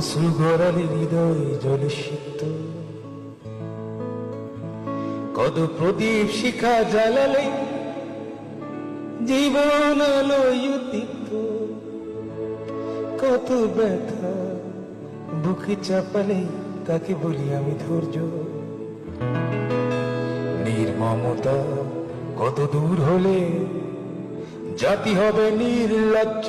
অশ্রু গড়ালে হৃদয় কত প্রদীপ শিখা জ্বালালে জীবন কত ব্যথা বুকে চাপালে তাকে বলি আমি ধৈর্য। নির্মমতা কত দূর হলে জাতি হবে নির্লজ্জ।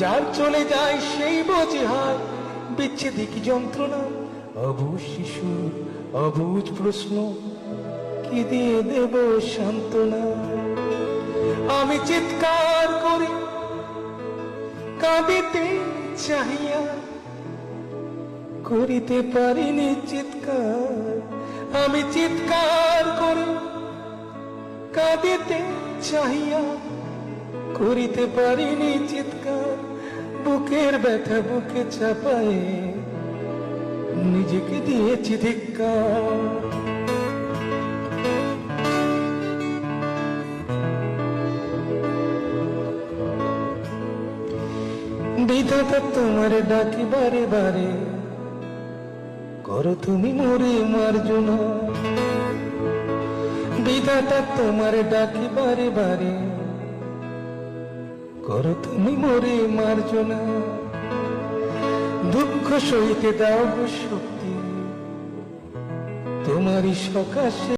যার চলে যায় সেই বোঝে হয়, বিচ্ছেদে কি যন্ত্রণা? অবুজ শিশু অবুজ প্রশ্ন, কি দিয়ে দেব সান্ত্বনা? আমি চিৎকার করি, কাঁদিতে চাহিয়া, করিতে পারিনি চিৎকার। আমি চিৎকার করি, কাঁদিতে চাহিয়া করিতে পারিনি চিৎকার, বুকের ব্যথা বুকে চাপায়ে নিজেকে দিয়েছি ধিক্কার। বিধাতা তোমার ডাকি বারে বারে, করো তুমি মরে মার্জনা। বিধাতা তোমার ডাকি বারে বারে করো তুমি মরে মার্জনা দুঃখ সইতে দাও শক্তি। তোমারই সকাশে